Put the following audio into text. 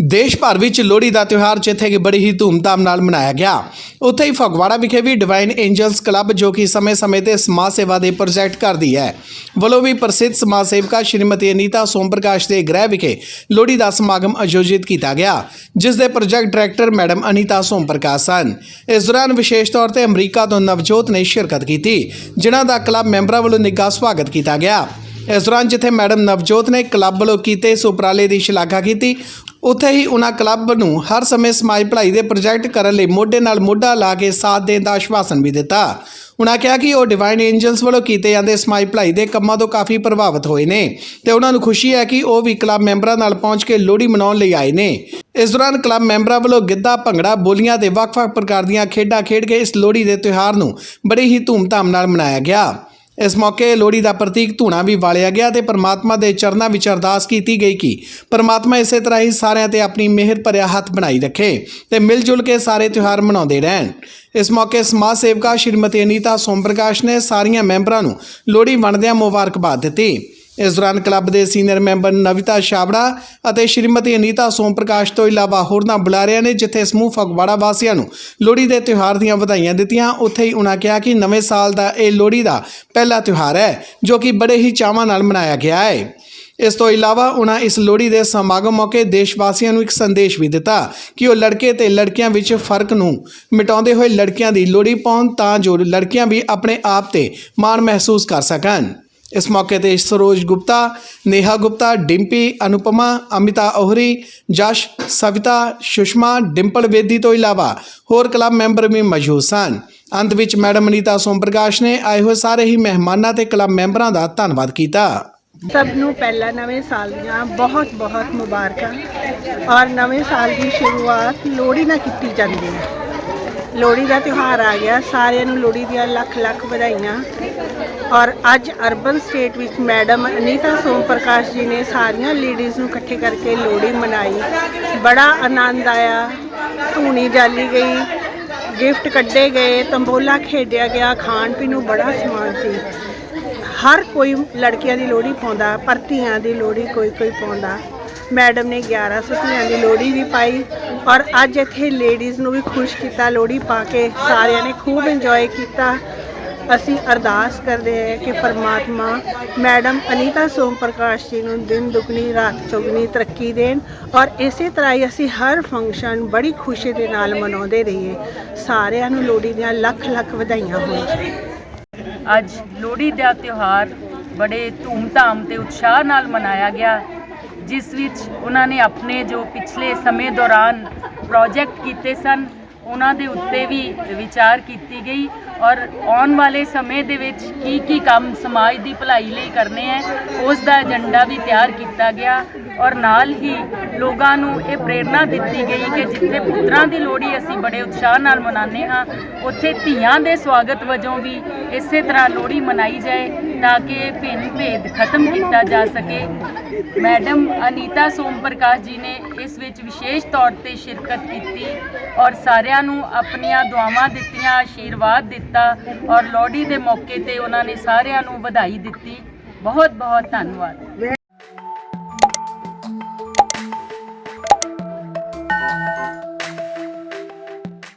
ਦੇਸ਼ ਭਰ ਵਿੱਚ ਲੋਹੜੀ ਦਾ ਤਿਉਹਾਰ ਜਿੱਥੇ ਕਿ ਬੜੀ ਹੀ ਧੂਮਧਾਮ ਨਾਲ ਮਨਾਇਆ ਗਿਆ। ਉੱਥੇ ਹੀ ਫਗਵਾੜਾ ਵਿਖੇ ਵੀ ਡਿਵਾਈਨ ਐਂਜਲਸ ਕਲੱਬ ਜੋ ਕਿ ਸਮੇਂ-ਸਮੇਂ ਤੇ ਸਮਾਜ ਸੇਵਾ ਦੇ ਪ੍ਰੋਜੈਕਟ ਕਰਦੀ ਹੈ, ਵੱਲੋਂ ਵੀ ਪ੍ਰਸਿੱਧ ਸਮਾਜ ਸੇਵਕਾ ਸ਼੍ਰੀਮਤੀ ਅਨੀਤਾ ਸੋਮ ਪ੍ਰਕਾਸ਼ ਦੇ ਗ੍ਰਹਿ ਵਿਖੇ ਲੋਹੜੀ ਦਾ ਸਮਾਗਮ ਆਯੋਜਿਤ ਕੀਤਾ ਗਿਆ, ਜਿਸ ਦੇ project director madam Anita Som Prakash ਸਨ। ਇਸ ਦੌਰਾਨ ਵਿਸ਼ੇਸ਼ ਤੌਰ ਤੇ ਅਮਰੀਕਾ ਤੋਂ ਨਵਜੋਤ ਨੇ ਸ਼ਿਰਕਤ ਕੀਤੀ, ਜਿਨ੍ਹਾਂ ਦਾ ਕਲੱਬ ਮੈਂਬਰਾਂ ਵੱਲੋਂ ਨਿੱਘਾ ਸਵਾਗਤ ਕੀਤਾ ਗਿਆ। ਇਸ ਦੌਰਾਨ ਜਿੱਥੇ ਮੈਡਮ ਨਵਜੋਤ ਨੇ ਕਲੱਬ ਵੱਲੋਂ ਕੀਤੇ ਇਸ ਉਪਰਾਲੇ ਦੀ ਸ਼ਲਾਘਾ ਕੀਤੀ ਉੱਥੇ ਹੀ ਉਹਨਾਂ ਕਲੱਬ ਨੂੰ ਹਰ ਸਮੇਂ ਸਮਾਜ ਭਲਾਈ ਦੇ ਪ੍ਰੋਜੈਕਟ ਕਰਨ ਲਈ ਮੋਢੇ ਨਾਲ ਮੋਢਾ ਲਾ ਕੇ ਸਾਥ ਦੇਣ ਦਾ ਆਸ਼ਵਾਸਨ ਵੀ ਦਿੱਤਾ। ਉਹਨਾਂ ਕਿਹਾ ਕਿ ਉਹ ਡਿਵਾਈਨ ਐਂਜਲਸ ਵੱਲੋਂ ਕੀਤੇ ਜਾਂਦੇ ਸਮਾਜ ਭਲਾਈ ਦੇ ਕੰਮਾਂ ਤੋਂ ਕਾਫੀ ਪ੍ਰਭਾਵਿਤ ਹੋਏ ਨੇ ਤੇ ਉਹਨਾਂ ਨੂੰ ਖੁਸ਼ੀ ਹੈ ਕਿ ਉਹ ਵੀ ਕਲੱਬ ਮੈਂਬਰਾਂ ਨਾਲ ਪਹੁੰਚ ਕੇ ਲੋਹੜੀ ਮਨਾਉਣ ਲਈ ਆਏ ਨੇ। ਇਸ ਦੌਰਾਨ ਕਲੱਬ ਮੈਂਬਰਾਂ ਵੱਲੋਂ ਗਿੱਧਾ, ਭੰਗੜਾ, ਬੋਲੀਆਂ ਤੇ ਵੱਖ-ਵੱਖ ਪ੍ਰਕਾਰ ਦੀਆਂ ਖੇਡਾਂ ਖੇਡ ਕੇ ਇਸ ਲੋਹੜੀ ਦੇ ਤਿਉਹਾਰ ਨੂੰ ਬੜੀ ਹੀ ਧੂਮਧਾਮ ਨਾਲ ਮਨਾਇਆ ਗਿਆ। ਇਸ ਮੌਕੇ ਲੋਹੜੀ ਦਾ ਪ੍ਰਤੀਕ ਧੂਣਾ ਵੀ ਵਾਲਿਆ ਗਿਆ ਤੇ ਪਰਮਾਤਮਾ ਦੇ ਚਰਨਾਂ ਵਿੱਚ ਅਰਦਾਸ ਕੀਤੀ ਗਈ ਕਿ ਪਰਮਾਤਮਾ ਇਸੇ ਤਰ੍ਹਾਂ ਹੀ ਸਾਰਿਆਂ ਤੇ ਆਪਣੀ ਮਿਹਰ ਭਰਿਆ ਹੱਥ ਬਣਾਈ ਰੱਖੇ ਤੇ ਮਿਲ ਜੁਲ ਕੇ ਸਾਰੇ ਤਿਉਹਾਰ ਮਨਾਉਂਦੇ ਰਹਿਣ। ਇਸ ਮੌਕੇ ਸਮਾਜ ਸੇਵਕਾ ਸ਼੍ਰੀਮਤੀ ਅਨੀਤਾ ਸੋਮ ਪ੍ਰਕਾਸ਼ ਨੇ ਸਾਰੀਆਂ ਮੈਂਬਰਾਂ ਨੂੰ ਲੋਹੜੀ ਵੰਡਦਿਆਂ ਮੁਬਾਰਕਬਾਦ ਦਿੱਤੀ। ਇਸ ਦੌਰਾਨ ਕਲੱਬ ਦੇ ਸੀਨੀਅਰ ਮੈਂਬਰ ਨਵਿਤਾ ਛਾਬੜਾ ਅਤੇ ਸ਼੍ਰੀਮਤੀ ਅਨੀਤਾ ਸੋਮ ਪ੍ਰਕਾਸ਼ ਤੋਂ ਇਲਾਵਾ ਹੋਰਨਾਂ ਬੁਲਾਰਿਆਂ ਨੇ, ਜਿੱਥੇ ਸਮੂਹ ਫਗਵਾੜਾ ਵਾਸੀਆਂ ਨੂੰ ਲੋਹੜੀ ਦੇ ਤਿਉਹਾਰ ਦੀਆਂ ਵਧਾਈਆਂ ਦਿੱਤੀਆਂ। ਉੱਥੇ ਹੀ ਉਹਨਾਂ ਕਿਹਾ ਕਿ ਨਵੇਂ ਸਾਲ ਦਾ ਇਹ ਲੋਹੜੀ ਦਾ ਪਹਿਲਾ ਤਿਉਹਾਰ ਹੈ, ਜੋ ਕਿ ਬੜੇ ਹੀ ਚਾਵਾਂ ਨਾਲ ਮਨਾਇਆ ਗਿਆ ਹੈ। ਇਸ ਤੋਂ ਇਲਾਵਾ ਉਹਨਾਂ ਇਸ ਲੋਹੜੀ ਦੇ ਸਮਾਗਮ ਮੌਕੇ ਦੇਸ਼ ਵਾਸੀਆਂ ਨੂੰ ਇੱਕ ਸੰਦੇਸ਼ ਵੀ ਦਿੱਤਾ ਕਿ ਉਹ ਲੜਕੇ ਤੇ ਲੜਕੀਆਂ ਵਿੱਚ ਫ਼ਰਕ ਨੂੰ ਮਿਟਾਉਂਦੇ ਹੋਏ ਲੜਕੀਆਂ ਦੀ ਲੋਹੜੀ ਪਾਉਣ ਤਾਂ ਜੋ ਲੜਕੀਆਂ ਵੀ ਆਪਣੇ ਆਪ ਤੇ ਮਾਣ ਮਹਿਸੂਸ ਕਰ ਸਕਣ। ਇਸ ਮੌਕੇ ਤੇ ਸਰੋਜ ਗੁਪਤਾ, ਨੇਹਾ ਗੁਪਤਾ, ਡਿੰਪੀ, ਅਨੁਪਮਾ, ਅਮਿਤਾ ohri ਜਸ਼, ਸਵਿਤਾ, ਸੁਸ਼ਮਾ, ਡਿੰਪਲ ਵੇਦੀ ਤੋਂ ਇਲਾਵਾ ਹੋਰ ਕਲੱਬ ਮੈਂਬਰ ਵੀ ਮੌਜੂਦ ਸਨ। ਅੰਤ ਵਿੱਚ ਮੈਡਮ ਅਨੀਤਾ ਸੋਮ ਪ੍ਰਕਾਸ਼ ਨੇ ਆਏ ਹੋਏ ਸਾਰੇ ਹੀ ਮਹਿਮਾਨਾਂ ਤੇ ਕਲੱਬ ਮੈਂਬਰਾਂ ਦਾ ਧੰਨਵਾਦ ਕੀਤਾ। ਸਭ ਨੂੰ ਪਹਿਲਾ ਨਵੇਂ ਸਾਲ ਦੀਆਂ ਬਹੁਤ ਬਹੁਤ ਮੁਬਾਰਕਾਂ ਔਰ ਨਵੇਂ ਸਾਲ ਦੀ ਸ਼ੁਰੂਆਤ ਲੋਹੜੀ ਨਾਲ ਕੀਤੀ ਜਾਂਦੀ ਹੈ। ਲੋਹੜੀ ਦਾ ਤਿਉਹਾਰ ਆ ਗਿਆ। ਸਾਰਿਆਂ ਨੂੰ ਲੋਹੜੀ ਦੀਆਂ ਲੱਖ ਲੱਖ ਵਧਾਈਆਂ। ਔਰ ਅੱਜ ਅਰਬਨ ਸਟੇਟ ਵਿੱਚ ਮੈਡਮ ਅਨੀਤਾ ਸੋਮ ਪ੍ਰਕਾਸ਼ ਜੀ ਨੇ ਸਾਰੀਆਂ ਲੇਡੀਜ਼ ਨੂੰ ਇਕੱਠੇ ਕਰਕੇ ਲੋਹੜੀ ਮਨਾਈ। ਬੜਾ ਆਨੰਦ ਆਇਆ। ਧੂਣੀ ਜਾਲੀ ਗਈ, ਗਿਫਟ ਕੱਢੇ ਗਏ, ਤੰਬੋਲਾ ਖੇਡਿਆ ਗਿਆ, ਖਾਣ ਪੀਣ ਨੂੰ ਬੜਾ ਸਮਾਨ ਸੀ। ਹਰ ਕੋਈ ਲੜਕੀਆਂ ਦੀ ਲੋਹੜੀ ਪਾਉਂਦਾ, ਪਰ ਧੀਆਂ ਦੀ ਲੋਹੜੀ ਕੋਈ ਕੋਈ ਪਾਉਂਦਾ। ਮੈਡਮ ਨੇ 1100 ਧੀਆਂ ਦੀ ਲੋਹੜੀ ਵੀ ਪਾਈ ਔਰ ਅੱਜ ਇੱਥੇ ਲੇਡੀਜ਼ ਨੂੰ ਵੀ ਖੁਸ਼ ਕੀਤਾ, ਲੋਹੜੀ ਪਾ ਕੇ ਸਾਰਿਆਂ ਨੇ ਖੂਬ ਇੰਜੋਏ ਕੀਤਾ। ਅਸੀਂ ਅਰਦਾਸ ਕਰਦੇ ਹਾਂ ਕਿ ਪਰਮਾਤਮਾ ਮੈਡਮ ਅਨੀਤਾ ਸੋਮ ਪ੍ਰਕਾਸ਼ ਜੀ ਨੂੰ ਦਿਨ ਦੁਗਣੀ, ਰਾਤ ਚੌਗਣੀ ਤਰੱਕੀ ਦੇਣ ਔਰ ਇਸੇ ਤਰ੍ਹਾਂ ਹੀ ਅਸੀਂ ਹਰ ਫੰਕਸ਼ਨ ਬੜੀ ਖੁਸ਼ੀ ਦੇ ਨਾਲ ਮਨਾਉਂਦੇ ਰਹੀਏ। ਸਾਰਿਆਂ ਨੂੰ ਲੋਹੜੀ ਦੀਆਂ ਲੱਖ ਲੱਖ ਵਧਾਈਆਂ ਹੋਣ। ਅੱਜ ਲੋਹੜੀ ਦਾ ਤਿਉਹਾਰ ਬੜੇ ਧੂਮ-ਧਾਮ ਤੇ ਉਤਸ਼ਾਹ ਨਾਲ ਮਨਾਇਆ ਗਿਆ। ਜਿਸ ਵਿੱਚ ਉਹਨਾਂ ਨੇ ਆਪਣੇ ਜੋ ਪਿਛਲੇ ਸਮੇਂ ਦੌਰਾਨ ਪ੍ਰੋਜੈਕਟ ਕੀਤੇ ਸਨ, ਉਹਨਾਂ ਦੇ ਉੱਤੇ ਵੀ ਵਿਚਾਰ ਕੀਤੀ ਗਈ ਔਰ ਆਉਣ ਵਾਲੇ ਸਮੇਂ ਦੇ ਵਿੱਚ ਕੀ ਕੀ ਕੰਮ ਸਮਾਜ ਦੀ ਭਲਾਈ ਲਈ ਕਰਨੇ ਹੈ, ਉਸ ਦਾ ਏਜੰਡਾ ਵੀ ਤਿਆਰ ਕੀਤਾ ਗਿਆ ਔਰ ਨਾਲ ਹੀ ਲੋਕਾਂ ਨੂੰ ਇਹ ਪ੍ਰੇਰਣਾ ਦਿੱਤੀ ਗਈ ਕਿ ਜਿੱਥੇ ਪੁੱਤਰਾਂ ਦੀ ਲੋਹੜੀ ਅਸੀਂ ਬੜੇ ਉਤਸ਼ਾਹ ਨਾਲ ਮਨਾਉਂਦੇ ਹਾਂ, ਉੱਥੇ ਧੀਆਂ ਦੇ ਸਵਾਗਤ ਵਜੋਂ ਵੀ ਇਸੇ ਤਰ੍ਹਾਂ ਲੋਹੜੀ ਮਨਾਈ ਜਾਏ। ਤਾਂ ਕਿ ਭਿੰਨ ਭੇਦ ਖਤਮ ਕੀਤਾ ਜਾ ਸਕੇ। ਮੈਡਮ ਅਨੀਤਾ ਸੋਮ ਪ੍ਰਕਾਸ਼ ਜੀ ਨੇ ਇਸ ਵਿੱਚ ਵਿਸ਼ੇਸ਼ ਤੌਰ ਤੇ ਸ਼ਿਰਕਤ ਕੀਤੀ ਔਰ ਸਾਰਿਆਂ ਨੂੰ ਆਪਣੀਆਂ ਦੁਆਵਾਂ ਦਿੱਤੀਆਂ, ਆਸ਼ੀਰਵਾਦ ਦਿੱਤਾ ਔਰ ਲੋਹੜੀ ਦੇ ਮੌਕੇ ਤੇ ਉਹਨਾਂ ਨੇ ਸਾਰਿਆਂ ਨੂੰ ਵਧਾਈ ਦਿੱਤੀ। ਬਹੁਤ ਬਹੁਤ ਧੰਨਵਾਦ।